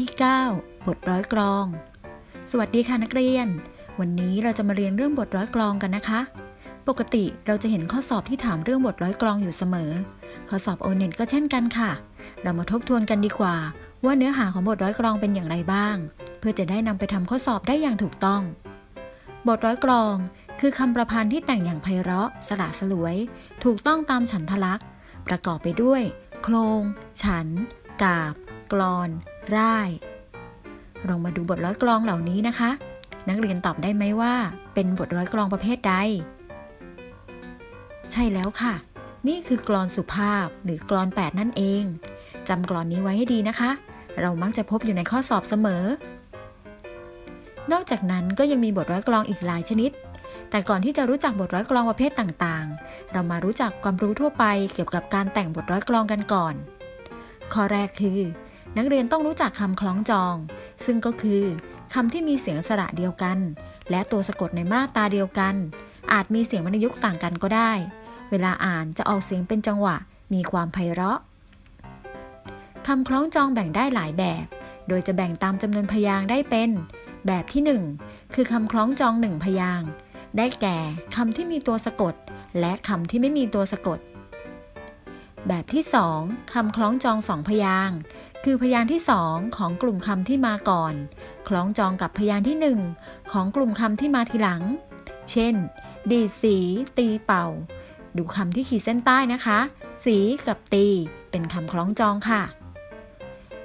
ที่ 9 บทร้อยกลอง สวัสดีค่ะนักเรียน วันนี้เราจะมาเรียนเรื่องบทร้อยกลองกันนะคะ ปกติเราจะเห็นข้อสอบที่ถามเรื่องบทร้อยกลองอยู่เสมอ ข้อสอบโอเน็ตก็เช่นกันค่ะ เรามาทบทวนกันดีกว่า ว่าเนื้อหาของบทร้อยกลองเป็นอย่างไรบ้าง เพื่อจะได้นำไปทำข้อสอบได้อย่างถูกต้อง บทร้อยกลอง คือคำประพันธ์ที่แต่งอย่างไพเราะ สละสลวย ถูกต้องตามฉันทลักษณ์ ประกอบไปด้วย โครง ฉัน กาบกลอน ร่าย ลองมาดูบทร้อยกลองเหล่านี้นะคะ นักเรียนตอบได้ไหมว่า เป็นบทร้อยกลองประเภทใด ใช่แล้วค่ะ นี่คือกลอนสุภาพหรือกลอน 8 นั่นเองจำกลอนนี้ไว้ให้ดีนะคะ เรามักจะพบอยู่ในข้อสอบเสมอ นอกจากนั้นก็ยังมีบทร้อยกลองอีกหลายชนิดแต่ก่อนที่จะรู้จักบทร้อยกลองประเภทต่างๆ เรามารู้จักความรู้ทั่วไปเกี่ยวกับการแต่งบทร้อยกลองกันก่อน ข้อแรกคือ นักเรียนต้องรู้จักคำคล้องจอง ซึ่งก็คือคำที่มีเสียงสระเดียวกัน และตัวสะกดในมาตราเดียวกัน อาจมีเสียงวรรณยุกต์ต่างกันก็ได้ เวลาอ่านจะออกเสียงเป็นจังหวะ มีความไพเราะคำคล้องจองแบ่งได้หลายแบบ โดยจะแบ่งตามจำนวนพยางค์ได้เป็น แบบที่ 1 คือคำคล้องจองหนึ่งพยางค์ได้แก่คำที่มีตัวสะกด และคำที่ไม่มีตัวสะกด แบบที่ 2คำคล้องจองสองพยาง คือพยางค์ที่2ของกลุ่มคำที่มาก่อน คล้องจองกับพยางค์ที่1ของกลุ่มคำที่มาทีหลัง เช่น ดีดสี ตีเป่า ดูคำที่ขีดเส้นใต้นะคะ สีกับตีเป็นคำคล้องจองค่ะ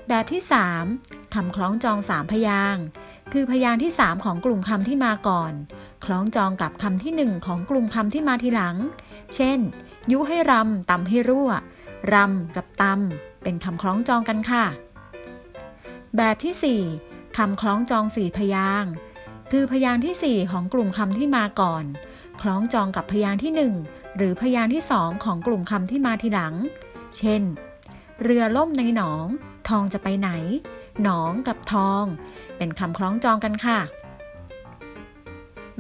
แบบที่ 3คำคล้องจองสามพยางค์คือพยางค์ที่ 3 ของกลุ่มคำที่มาก่อน คล้องจองกับคำที่ 1 ของกลุ่มคำที่มาทีหลัง เช่น ยุให้รำตำให้รั่ว รำกับตำเป็นคำคล้องจองกันค่ะ แบบที่ 4คำคล้องจองสี่พยางคือพยางค์ที่ 4 ของกลุ่มคำที่มาก่อน คล้องจองกับพยางค์ที่ 1 หรือพยางค์ที่ 2 ของกลุ่มคำที่มาทีหลัง เช่น เรือล่มในหนอง ทองจะไปไหน หนองกับทอง เป็นคำคล้องจองกันค่ะ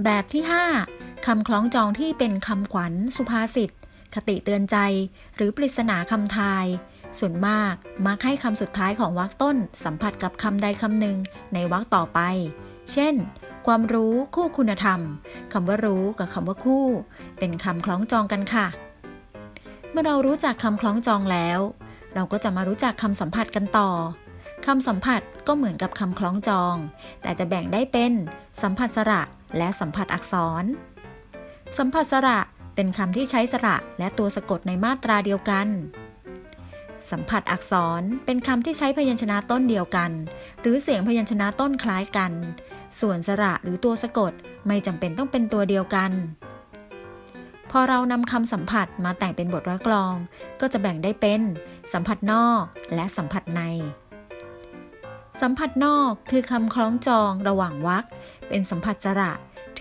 แบบที่ 5คำคล้องจองที่เป็นคำขวัญสุภาษิต คติเตือนใจ หรือปริศนาคำทาย ส่วนมากมักให้คำสุดท้ายของวรรคต้น สัมผัสกับคำใดคำหนึ่งในวรรคต่อไป เช่น ความรู้คู่คุณธรรมคำว่ารู้กับคำว่าคู่ เป็นคำคล้องจองกันค่ะ เมื่อเรารู้จักคำคล้องจองแล้ว เราก็จะมารู้จักคำสัมผัสกันต่อคำสัมผัสก็เหมือนกับคำคล้องจอง แต่จะแบ่งได้เป็น สัมผัสสระและสัมผัสอักษร สัมผัสสระ เป็นคำที่ใช้สระและตัวสะกดในมาตราเดียวกัน สัมผัสอักษรเป็นคำที่ใช้พยัญชนะต้นเดียวกัน หรือเสียงพยัญชนะต้นคล้ายกัน ส่วนสระหรือตัวสะกดไม่จำเป็นต้องเป็นตัวเดียวกัน พอเรานำคำสัมผัสมาแต่งเป็นบทร้อยกลอง ก็จะแบ่งได้เป็นสัมผัสนอกและสัมผัสในสัมผัสนอกคือคำคล้องจองระหว่างวรรคเป็นสัมผัสสระ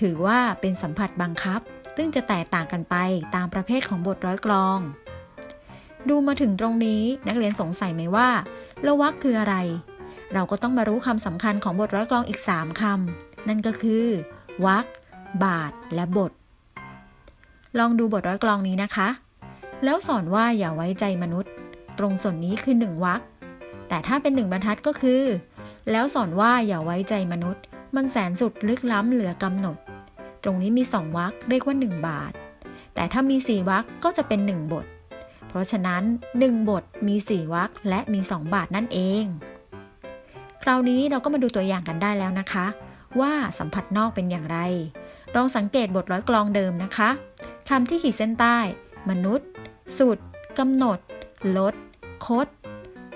ถือว่าเป็นสัมผัสบังคับ ซึ่งจะแตกต่างกันไปตามประเภทของบทร้อยกลอง ดูมาถึงตรงนี้นักเรียนสงสัยไหมว่าล้ววรรคคืออะไร เราก็ต้องมารู้คำสำคัญของบทร้อยกลองอีก 3คำนั่นก็คือวรรคบาท และบท ลองดูบทร้อยกลองนี้นะคะ แล้วสอนว่าอย่าไว้ใจมนุษย์ ตรงส่วนนี้คือหนึ่งวรรคแต่ถ้าเป็นหนึ่งบรรทัดก็คือ แล้วสอนว่าอย่าไว้ใจมนุษย์ มันแสนสุดลึกล้ำเหลือกำหนด ตรงนี้มีสองวรรคเรียกว่า 1 บาท แต่ถ้ามี 4วรรคก็จะเป็น 1 บท เพราะฉะนั้น 1 บทมี 4วรรคและมี 2 บาทนั่นเอง คราวนี้เราก็มาดูตัวอย่างกันได้แล้วนะคะ ว่าสัมผัสนอกเป็นอย่างไร ลองสังเกตบทร้อยกลองเดิมนะคะคำที่ขีดเส้นใต้ มนุษย์ สุดกำหนด ลด คด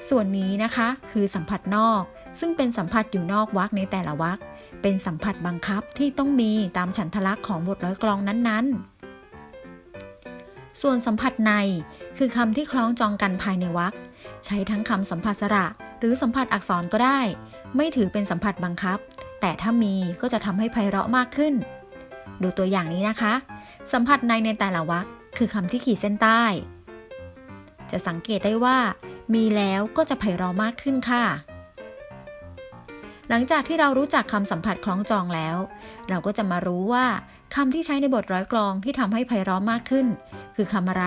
ส่วนนี้นะคะ คือสัมผัสนอก ซึ่งเป็นสัมผัสอยู่นอกวรรคในแต่ละวรรค เป็นสัมผัสบังคับที่ต้องมีตามฉันทลักษณ์ของบทร้อยกลองนั้นๆ ส่วนสัมผัสในคือคำที่คล้องจองกันภายในวรรคใช้ทั้งคำสัมผัสสระ หรือสัมผัสอักษรก็ได้ ไม่ถือเป็นสัมผัสบังคับ แต่ถ้ามีก็จะทำให้ไพเราะมากขึ้น ดูตัวอย่างนี้นะคะ สัมผัสในในแต่ละวรรคคือคำที่ขีดเส้นใต้ จะสังเกตได้ว่า มีแล้วก็จะไพเราะมากขึ้นค่ะ หลังจากที่เรารู้จักคำสัมผัสคล้องจองแล้ว เราก็จะมารู้ว่าคำที่ใช้ในบทร้อยกลองที่ทำให้ไพเราะมากขึ้น คือคำอะไร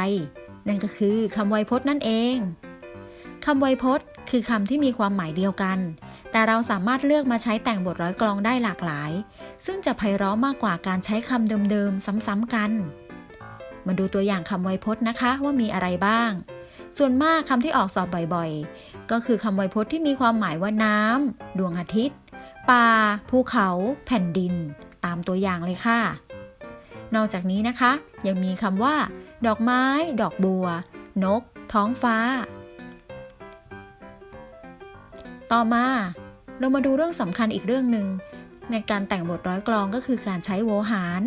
นั่นก็คือคำไวยพจน์นั่นเองคำไวยพจน์ คือคำที่มีความหมายเดียวกัน แต่เราสามารถเลือกมาใช้แต่งบทร้อยกลองได้หลากหลาย ซึ่งจะไพเราะมากกว่าการใช้คำเดิมๆซ้ำๆกัน มาดูตัวอย่างคำไวยพจน์นะคะว่ามีอะไรบ้าง ส่วนมากคำที่ออกสอบบ่อยๆ ก็คือคำไวยพจน์ที่มีความหมายว่าน้ำดวงอาทิตย์ ป่า ภูเขา แผ่นดิน ตามตัวอย่างเลยค่ะ นอกจากนี้นะคะ ยังมีคำว่า ดอกไม้ ดอกบัว นก ท้องฟ้า ต่อมาเรามาดูเรื่องสำคัญอีกเรื่องหนึ่งในการแต่งบทร้อยกลองก็คือการใช้โวหาร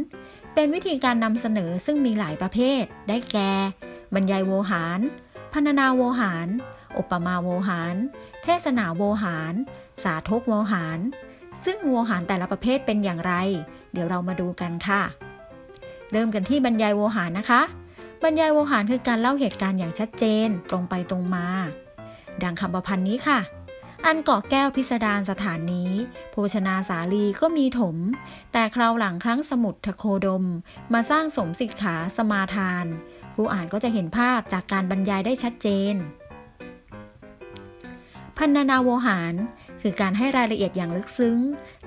เป็นวิธีการนำเสนอซึ่งมีหลายประเภท ได้แก่ บรรยายโวหาร พรรณนาโวหาร อุปมาโวหาร เทศนาโวหาร สาธกโวหาร ซึ่งโวหารแต่ละประเภทเป็นอย่างไร เดี๋ยวเรามาดูกันค่ะ เริ่มกันที่บรรยายโวหารนะคะ บรรยายโวหารคือการเล่าเหตุการณ์อย่างชัดเจน ตรงไปตรงมา ดังคำประพันธ์นี้ค่ะ อันเกาะแก้วพิสดารสถานนี้ โภชนาสาลีก็มีถม แต่คราวหลังครั้งสมุทรทโคดม มาสร้างสมสิกขาสมาทานผู้อ่านก็จะเห็นภาพจากการบรรยายได้ชัดเจน พันนานาโวหาร คือการให้รายละเอียดอย่างลึกซึ้ง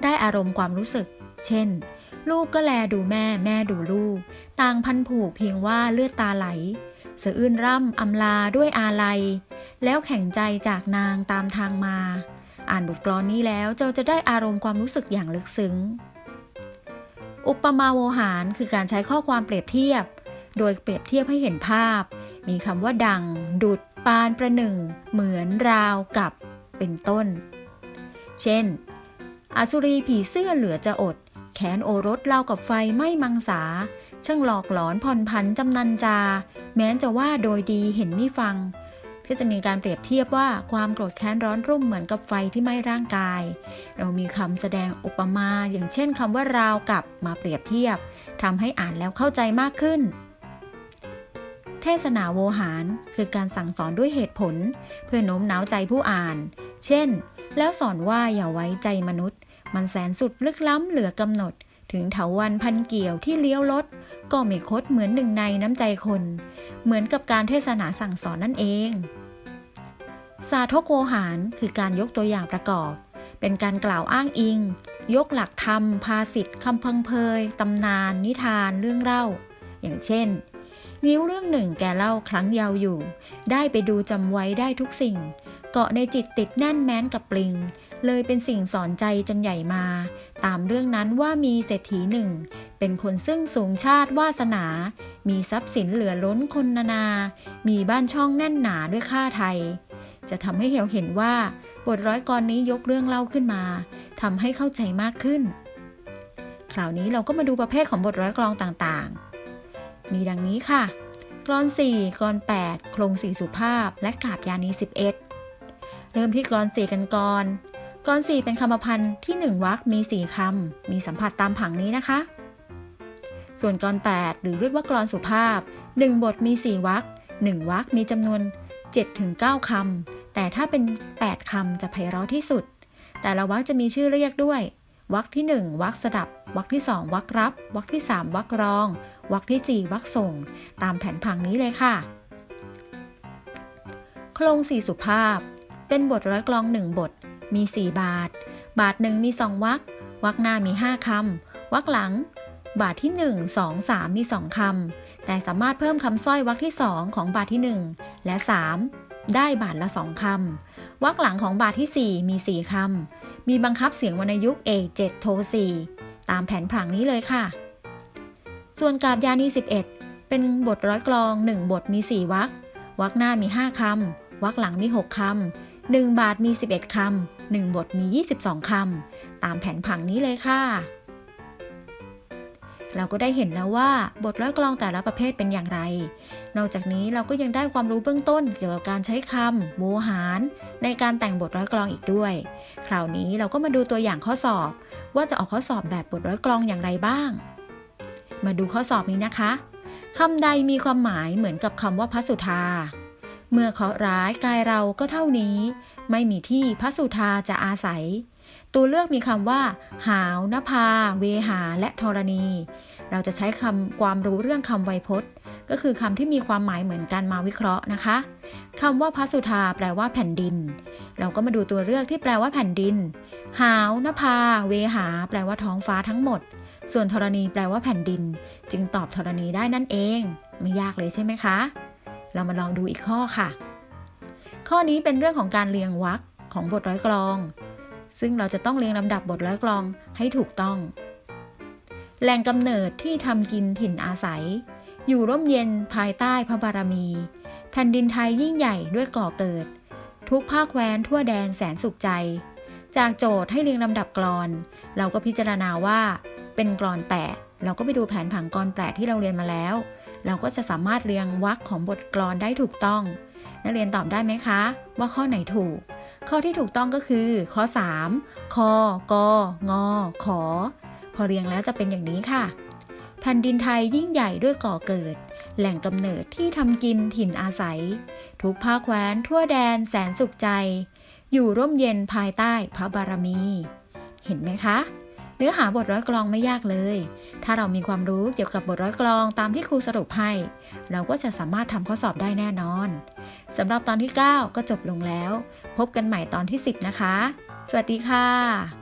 ได้อารมณ์ความรู้สึก เช่น ลูกก็แลดูแม่แม่ดูลูก ต่างพันผูกเพียงว่าเลือดตาไหลเสะอื้นร่ำอำลาด้วยอาลัย แล้วแข่งใจจากนางตามทางมา อ่านบทกลอนนี้แล้วเราจะได้อารมณ์ความรู้สึกอย่างลึกซึ้ง อุปมาโวหารคือการใช้ข้อความเปรียบเทียบ โดยเปรียบเทียบให้เห็นภาพ มีคำว่าดัง ดุด ปานประหนึ่ง เหมือนราวกับเป็นต้น เช่น อสุรีผีเสื้อเหลือจะอด แขนโอรสเล่ากับไฟไม่มังสา ช่างหลอกหลอนผ่อนพันจำนันจา แม้นจะว่าโดยดีเห็นไม่ฟังก็จะมีการเปรียบเทียบว่าความโกรธแค้นร้อนรุ่มเหมือนกับไฟที่ไหม้ร่างกาย เรามีคำแสดงอุปมา อย่างเช่นคำว่าราวกับมาเปรียบเทียบทำให้อ่านแล้วเข้าใจมากขึ้น เทศนาโวหาร คือการสั่งสอนด้วยเหตุผล เพื่อโน้มน้าวใจผู้อ่าน เช่น แล้วสอนว่าอย่าไว้ใจมนุษย์ มันแสนสุดลึกล้ำเหลือกำหนด ถึงเถาวันพันเกี่ยวที่เลี้ยวลดก็ไม่คดเหมือนหนึ่งในน้ำใจคน เหมือนกับการเทศนาสั่งสอนนั่นเอง สาธกโวหารคือการยกตัวอย่างประกอบ เป็นการกล่าวอ้างอิง ยกหลักธรรม ภาษิตคำพังเพยตำนาน นิทานเรื่องเล่า อย่างเช่น นิ้วเรื่องหนึ่งแกเล่าครั้งยาวอยู่ ได้ไปดูจำไว้ได้ทุกสิ่ง เกาะในจิตติดแน่นแม้นกับปลิง เลยเป็นสิ่งสอนใจจนใหญ่มา ตามเรื่องนั้นว่ามีเศรษฐีหนึ่ง เป็นคนซึ่งสูงชาติวาสนา มีทรัพย์สินเหลือล้นคนนานา มีบ้านช่องแน่นหนาด้วยค่าไทย จะทำให้เราเห็นว่าบทร้อยกรนี้ยกเรื่องเล่าขึ้นมาทำให้เข้าใจมากขึ้น คราวนี้เราก็มาดูประเภทของบทร้อยกลองต่างๆ มีดังนี้ค่ะกลอน 4กลอน 8 โครงสี่สุภาพ และกาบยานี 11 เริ่มที่กลอน 4 กันก่อนกลอน 4 เป็นคำพันธ์ที่ 1วรรคมี 4คำ มีสัมผัสตามผังนี้นะคะ ส่วนกลอน 8 หรือเรียกว่ากลอนสุภาพ 1 บทมี 4วรรค1วรรคมีจำนวน 7-9คำ แต่ถ้าเป็น 8คำจะไพเราะที่สุด แต่ละวรรคจะมีชื่อเรียกด้วยวรรคที่ 1วรรคสดับวรรคที่ 2วรรครับ วรรคที่ 3วรรครอง วรรคที่ 4วรรคส่ง ตามแผนผังนี้เลยค่ะ โครงสี่สุภาพ เป็นบทร้อยกลองหนึ่งบท มี 4 บาท บาทหนึ่งมี 2วรรควรรคหน้ามี 5คำวรรคหลัง บาทที่ 1 2 3 มี 2คำแต่สามารถเพิ่มคำสร้อยวรรคที่ 2 ของบาทที่ 1 และ 3 ได้บาทละ 2คำวรรคหลังของบาทที่ 4 มี 4คำมีบังคับเสียงวรรณยุกต์ A 7โท4ตามแผนผังนี้เลยค่ะ ส่วนกาบยานี 11 เป็นบทร้อยกลอง 1 บทมี 4วรรควรรคหน้ามี 5คำวรรคหลังมี 6คำ1บาทมี 11คำ1บทมี 22คำตามแผนผังนี้เลยค่ะ เราก็ได้เห็นแล้วว่าบทร้อยกลองแต่ละประเภทเป็นอย่างไร นอกจากนี้เราก็ยังได้ความรู้เบื้องต้นเกี่ยวกับการใช้คำโวหาร ในการแต่งบทร้อยกลองอีกด้วย คราวนี้เราก็มาดูตัวอย่างข้อสอบ ว่าจะออกข้อสอบแบบบทร้อยกลองอย่างไรบ้าง มาดูข้อสอบนี้นะคะคำใดมีความหมายเหมือนกับคำว่าพระสุธา เมื่อเคราะร้ายกายเราก็เท่านี้ ไม่มีที่พระสุธาจะอาศัย ตัวเลือกมีคำว่า หาวนภา เวหา และธรณี เราจะใช้คำความรู้เรื่องคำไวยพจน์ ก็คือคำที่มีความหมายเหมือนกันมาวิเคราะห์นะคะคำว่าพระสุธาแปลว่าแผ่นดิน เราก็มาดูตัวเลือกที่แปลว่าแผ่นดิน หาวนภา เวหา แปลว่าท้องฟ้าทั้งหมด ส่วนธรณีแปลว่าแผ่นดิน จึงตอบธรณีได้นั่นเอง ไม่ยากเลยใช่ไหมคะ เรามาลองดูอีกข้อค่ะ ข้อนี้เป็นเรื่องของการเรียงวรรคของบทร้อยกลอง ซึ่งเราจะต้องเรียงลำดับบทร้อยกลองให้ถูกต้อง แหล่งกำเนิดที่ทำกินถิ่นอาศัย อยู่ร่มเย็นภายใต้พระบารมี แผ่นดินไทยยิ่งใหญ่ด้วยก่อเกิด ทุกภาคแคว้นทั่วแดนแสนสุขใจ จากโจทย์ให้เรียงลำดับกลอน เราก็พิจารณาว่า เป็นกลอนแปดเราก็ไปดูแผนผังกลอนแปดที่เราเรียนมาแล้ว เราก็จะสามารถเรียงวรรคของบทกลอนได้ถูกต้อง นักเรียนตอบได้ไหมคะ ว่าข้อไหนถูก ข้อที่ถูกต้องก็คือ ข้อ 3 คกงขอ พอเรียงแล้วจะเป็นอย่างนี้ค่ะแผ่นดินไทยยิ่งใหญ่ด้วยก่อเกิด แหล่งกำเนิดที่ทำกินถิ่นอาศัย ทุกภาคแคว้นทั่วแดนแสนสุขใจ อยู่ร่มเย็นภายใต้พระบารมี เห็นไหมคะ เนื้อหาบทร้อยกลองไม่ยากเลย ถ้าเรามีความรู้เกี่ยวกับบทร้อยกลองตามที่ครูสรุปให้ เราก็จะสามารถทำข้อสอบได้แน่นอนสำหรับตอนที่ 9 ก็จบลงแล้ว พบกันใหม่ตอนที่ 10 นะคะ สวัสดีค่ะ